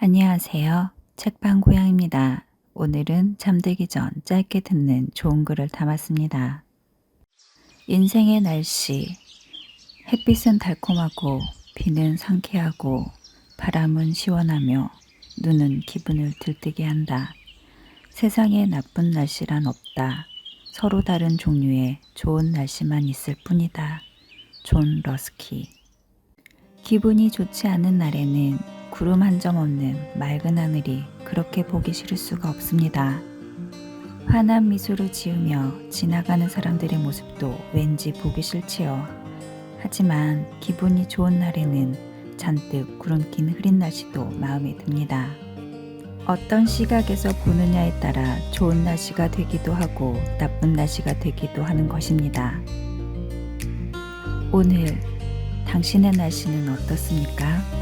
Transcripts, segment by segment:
안녕하세요. 책방 고양입니다. 오늘은 잠들기 전 짧게 듣는 좋은 글을 담았습니다. 인생의 날씨. 햇빛은 달콤하고 비는 상쾌하고 바람은 시원하며 눈은 기분을 들뜨게 한다. 세상에 나쁜 날씨란 없다. 서로 다른 종류의 좋은 날씨만 있을 뿐이다. 존 러스키. 기분이 좋지 않은 날에는 구름 한 점 없는 맑은 하늘이 그렇게 보기 싫을 수가 없습니다. 환한 미소를 지으며 지나가는 사람들의 모습도 왠지 보기 싫지요. 하지만 기분이 좋은 날에는 잔뜩 구름 낀 흐린 날씨도 마음에 듭니다. 어떤 시각에서 보느냐에 따라 좋은 날씨가 되기도 하고 나쁜 날씨가 되기도 하는 것입니다. 오늘 당신의 날씨는 어떻습니까?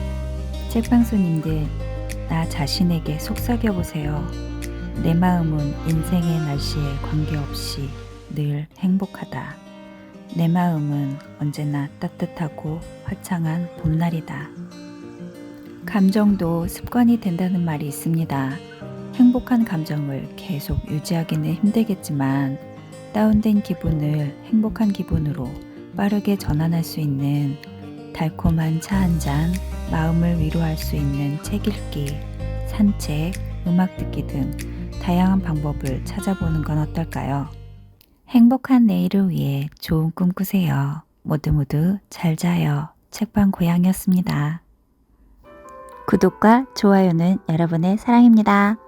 책방 손님들, 나 자신에게 속삭여 보세요. 내 마음은 인생의 날씨에 관계없이 늘 행복하다. 내 마음은 언제나 따뜻하고 화창한 봄날이다. 감정도 습관이 된다는 말이 있습니다. 행복한 감정을 계속 유지하기는 힘들겠지만 다운된 기분을 행복한 기분으로 빠르게 전환할 수 있는 달콤한 차 한 잔, 마음을 위로할 수 있는 책 읽기, 산책, 음악 듣기 등 다양한 방법을 찾아보는 건 어떨까요? 행복한 내일을 위해 좋은 꿈 꾸세요. 모두 모두 잘 자요. 책방 고양이었습니다. 구독과 좋아요는 여러분의 사랑입니다.